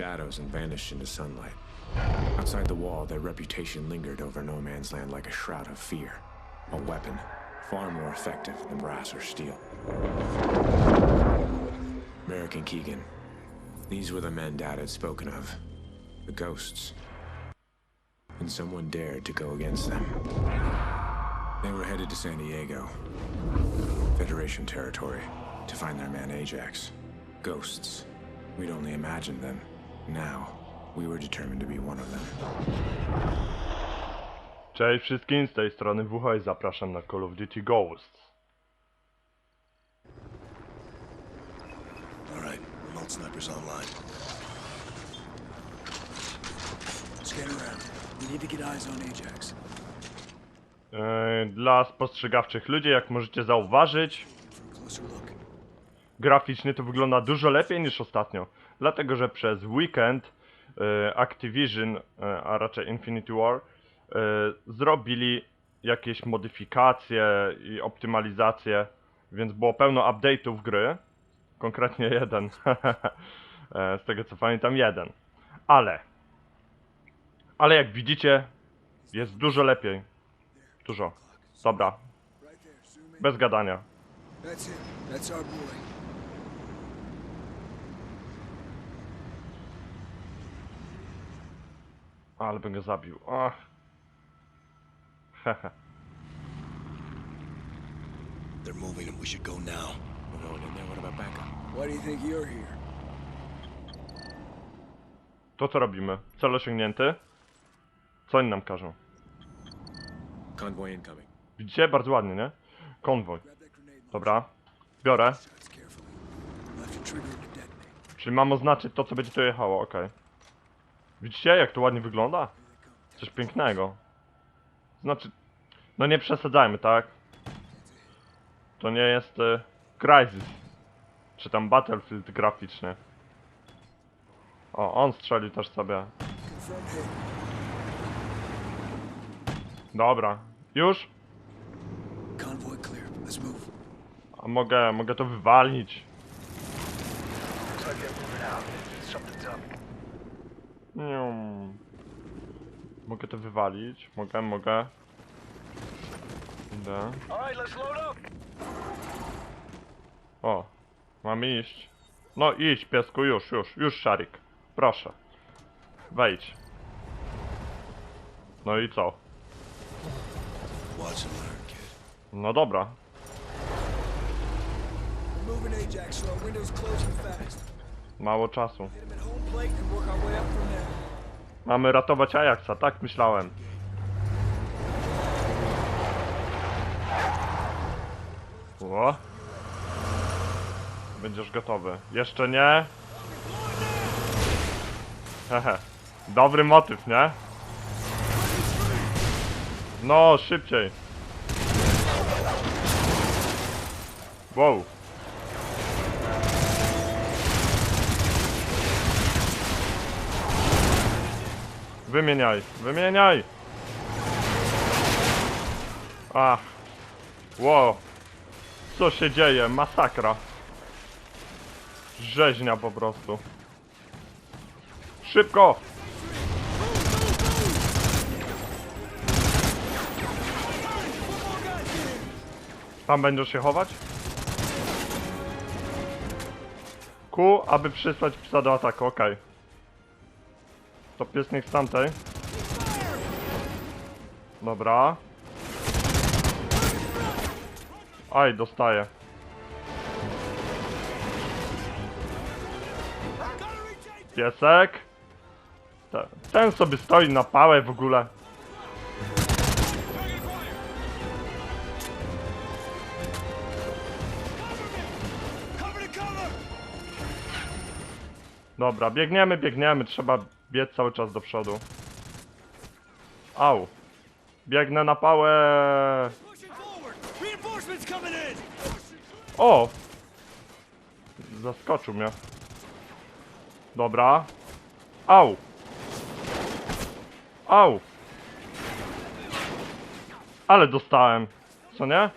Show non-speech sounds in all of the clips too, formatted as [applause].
shadows and vanished into sunlight. Outside the wall, their reputation lingered over no man's land like a shroud of fear. A weapon, far more effective than brass or steel. Merrick and Keegan. These were the men Dad had spoken of. The ghosts. And someone dared to go against them. They were headed to San Diego, Federation territory, to find their man Ajax. Ghosts. We'd only imagined them. Now, we were determined to be one of them. Cześć wszystkim, z tej strony WH i zapraszam na Call of Duty Ghosts. All right, remote sniper's online. Scan around. We need to get eyes on Ajax. Yy, Dla spostrzegawczych ludzi, jak możecie zauważyć, For a closer look. graficznie to wygląda dużo lepiej niż ostatnio. Dlatego, że przez weekend e, Activision, e, a raczej Infinity War, e, zrobili jakieś modyfikacje i optymalizacje, więc było pełno update'ów gry. Konkretnie jeden. [laughs] Z tego co pamiętam, jeden. Ale. Ale jak widzicie, jest dużo lepiej. Dużo. Dobra. Bez gadania. That's him. That's our boy. Ale bym go zabił. Hehe. They're moving and we should go now. We're going in there. What about backup? Why do you think you're here? To co robimy? Cel osiągnięty? Co oni nam każą? Convoy incoming. Widzicie? Bardzo ładnie, nie? Konwoj. Dobra. Biorę. Czyli mam oznaczyć to, co będzie tu jechało, okej. Widzicie, jak to ładnie wygląda? Coś pięknego. Znaczy, no nie przesadzajmy, tak? To nie jest Crysis. Czy tam Battlefield graficzny. O, on strzelił też sobie. Dobra. Już? A mogę, mogę to wywalić. Looks like they're moving out. Something's up. Nie. Mogę to wywalić. Mogę, mogę. Idę. All right, let's load up. O, mam iść. No idź, piesku, już, już, już, Szarik. Proszę. Wejdź. No i co? No dobra. Moving Ajax, so our window's closing fast. Mało czasu. Mamy ratować Ajaxa, tak myślałem. O. Będziesz gotowy. Jeszcze nie? Hehe. Dobry motyw, nie? No, szybciej. Wow. Wymieniaj, wymieniaj! Ach. Wow. Co się dzieje? Masakra. Rzeźnia po prostu. Szybko! Tam będziesz się chować? Ku, aby przysłać psa do ataku, okej. To pies niech z tamtej. Dobra. Aj, dostaję. Piesek. Te- Ten sobie stoi na pałę w ogóle. Dobra, biegniemy, biegniemy. Trzeba biec cały czas do przodu. Au. Biegnę na pałę. O! Zaskoczył mnie. Dobra. Au! Au! Ale dostałem. Co nie?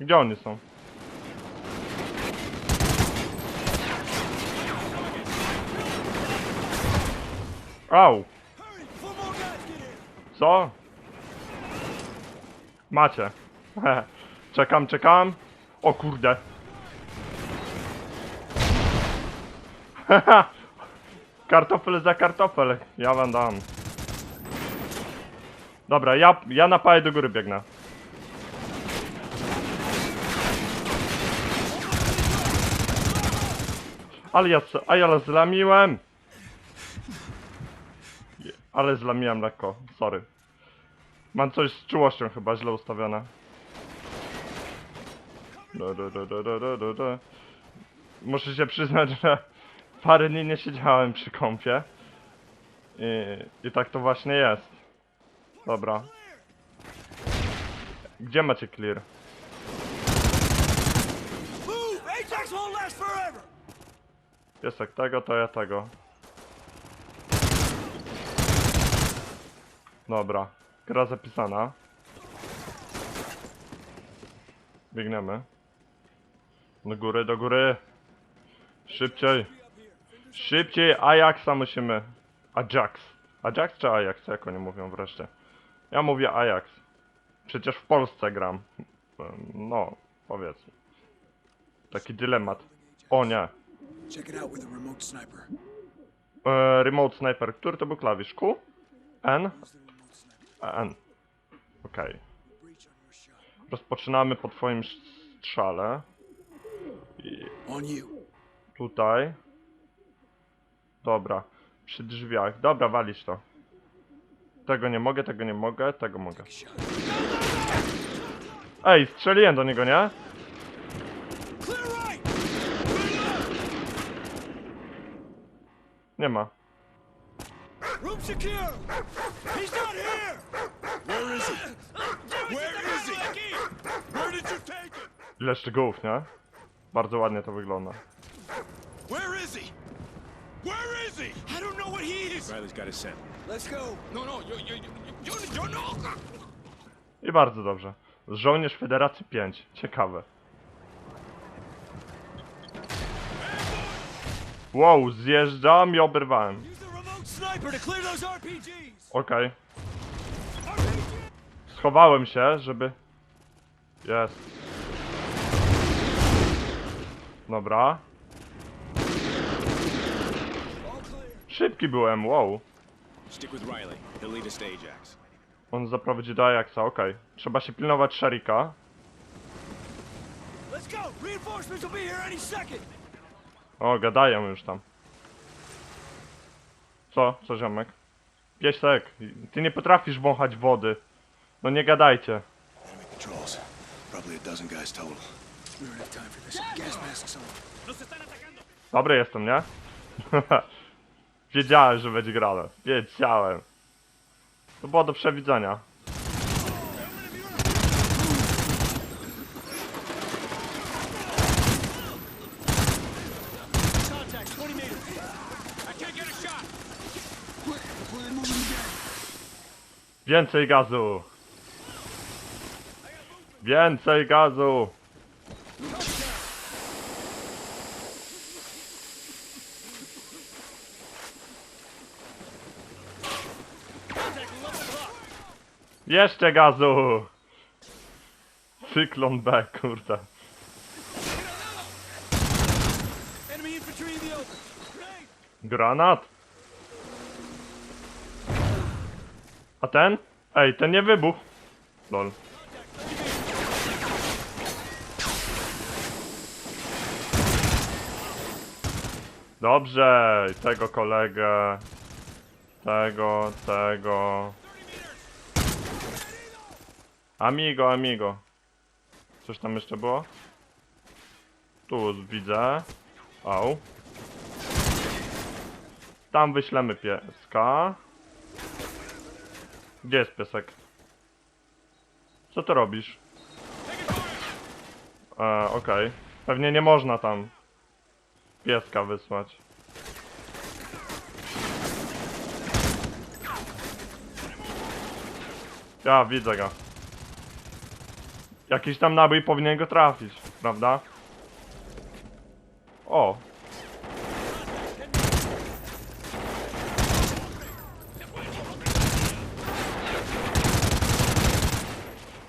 Gdzie oni są? Au! Co? Macie. [laughs] czekam, czekam. O kurde. [laughs] kartofel za kartofel. Ja wam dam. Dobra, ja, ja na pałę do góry biegnę. Ale ja, a ja zlamiłem. Ale zlamiłem lekko, sorry. Mam coś z czułością chyba źle ustawione. Du, du, du, du, du, du, du, du. Muszę się przyznać, że [laughs] parę dni nie siedziałem przy kąpie. I, I tak to właśnie jest. Dobra. Gdzie macie clear? Forever. Piesek tego, to ja tego. Dobra. Gra zapisana. Biegniemy. Do góry, do góry. Szybciej. Szybciej Ajaxa musimy. Ajax. Ajax czy Ajax? Jak oni mówią wreszcie? Ja mówię Ajax. Przecież w Polsce gram. No, powiedzmy. Taki dylemat. O nie. E, remote sniper. Który to był klawisz? Q? N? Use the remote sniper. A, N. Okej. Shot. Rozpoczynamy po twoim strzale. I tutaj. Dobra. Przy drzwiach. Dobra, walić to. Tego nie mogę, tego nie mogę, tego mogę. Ej, strzeliłem do niego, nie? Nie ma. Room secure. He's not here. Where is he? Where is he? Where did you take him? Ile szczegółów, nie? Bardzo ładnie to wygląda. Where is he? Where is he? I don't know what he is. Riley's got his scent. Let's go. No, no, you, you, you, you, you. I bardzo dobrze. Żołnierz Federacji 5. Ciekawe. Wow, zjeżdżam i oberwałem. Okej. RPG. Schowałem się, żeby... Jest. Dobra. Szybki byłem, wow. On zaprowadzi do Ajaxa, okej. Trzeba się pilnować Sherika. O, gadają już tam. Co? Co, ziomek? Piesek, ty nie potrafisz wąchać wody. No nie gadajcie. Probably a dozen guys total. Dobry jestem, nie? [laughs] Wiedziałem, że będzie grane. Wiedziałem. To było do przewidzenia. Contact 20 meters. I can't get a shot. Quick, before they move in again. Więcej gazu! Więcej gazu! Jeszcze gazu! Cyklon B, kurde. Granat? A ten? Ej, ten nie wybuchł. Lol. Dobrze, tego kolegę. Tego, tego. Amigo, amigo. Coś tam jeszcze było? Tu widzę. Au. Tam wyślemy pieska. Gdzie jest piesek? Co ty robisz? E, okej. Pewnie nie można tam pieska wysłać. Ja widzę go. Jakiś tam nabój powinien go trafić, prawda? O!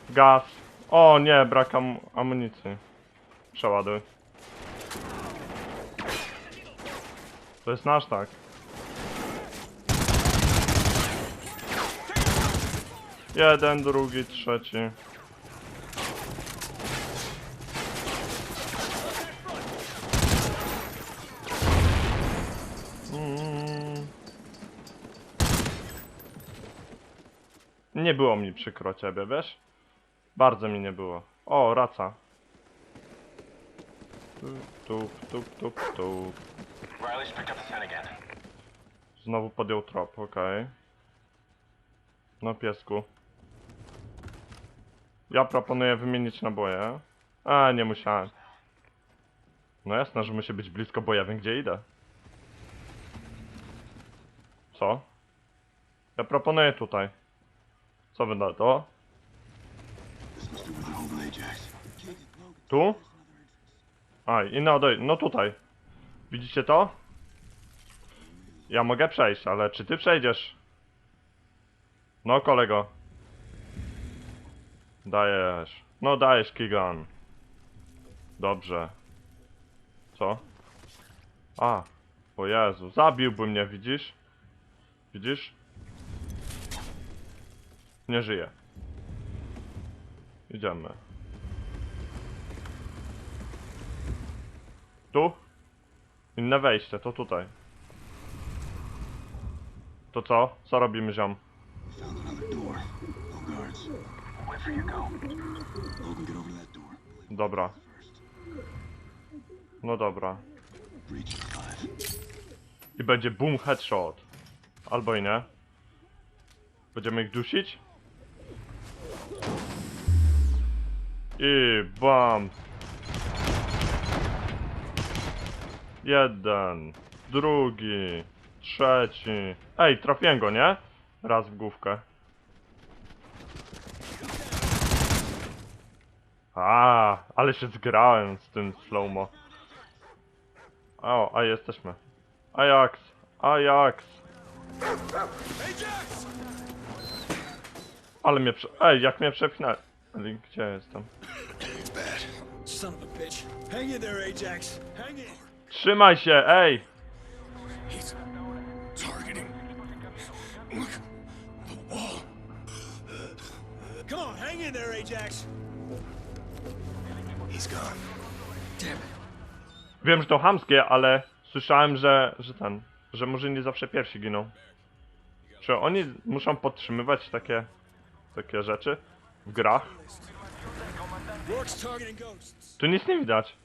Gaz. O nie, brak am amunicji. Przeładuj. To jest nasz tak. Jeden, drugi, trzeci. Nie było mi przykro ciebie, wiesz? Bardzo mi nie było. O, raca. Tup, tup, tup, tup. Znowu podjął trop, okej. No piesku. Ja proponuję wymienić naboje. A, nie musiałem. No jasne, że musi być blisko, bo ja wiem gdzie idę. Co? Ja proponuję tutaj. Co wy na to? Tu? A, i no, doj- no tutaj. Widzicie to? Ja mogę przejść, ale czy ty przejdziesz? No kolego. Dajesz. No dajesz Kigan. Dobrze. Co? A. O Jezu, zabiłby mnie, widzisz? Widzisz? Nie żyje. Idziemy. Tu? Inne wejście, to tutaj. To co? Co robimy, ziom? No. Dobra. No dobra. I będzie boom headshot. Albo i nie. Będziemy ich dusić? I bam. Jeden. Drugi. Trzeci. Ej, trafiłem go, nie? Raz w główkę. A, ale się zgrałem z tym slowmo. O, a jesteśmy. Ajax, Ajax. Ale mnie prze... Ej, jak mnie przepchnęli. Gdzie jestem? It's bad. Son of a bitch. Hang in there, Ajax. Hang in. Trzymaj się, ej! He's targeting. Look. The wall. Come on, hang in there, Ajax. He's gone. Damn it. Wiem, że to chamskie, ale słyszałem, że, że ten, że może nie zawsze pierwsi giną. Czy oni muszą podtrzymywać takie, takie rzeczy w grach? Tu nic nie widać.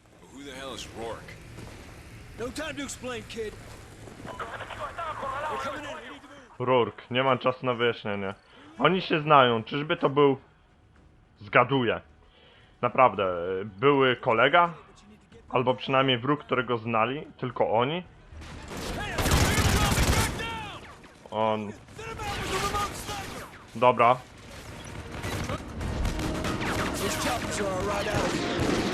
Rourke? Nie mam czasu na wyjaśnienie. Oni się znają, czyżby to był... Zgaduję. Naprawdę, były kolega? Albo przynajmniej wróg, którego znali, tylko oni? On... Dobra, Our ride out.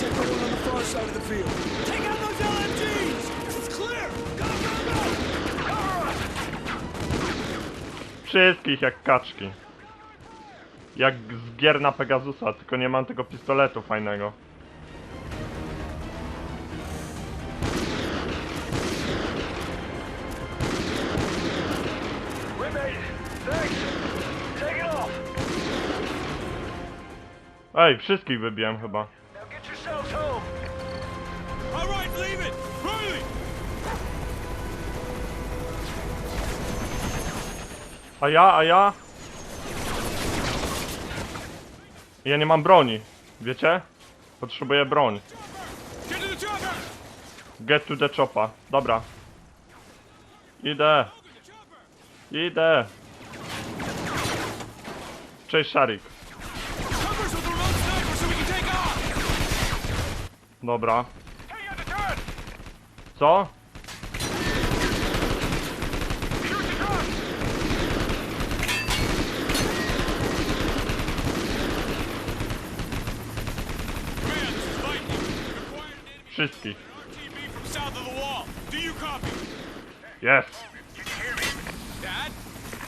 Take on the far side of the field. Take out those LMGs. Clear. Go, go, go. Us. Wszystkich jak kaczki. Jak z gier na Pegasusa, tylko nie mam tego pistoletu fajnego. Ej, wszystkich wybiłem chyba. A ja, a ja? Ja nie mam broni, wiecie? Potrzebuję broń. Get to the chopper. Dobra. Idę. Idę. Cześć, Sharik. Do you copy? Jest. Can you hear me? Dad?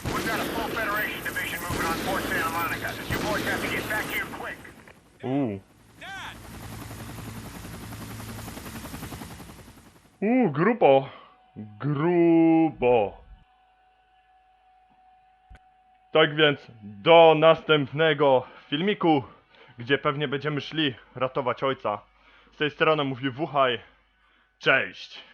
We've got a full Federation division moving on Fort Santa Monica. You boys have to get back here quick. Uuu. Dad! Uuu, grubo. Grubo. Tak więc, do następnego filmiku, gdzie pewnie będziemy szli ratować ojca. Z tej strony mówi Wuchaj. Cześć.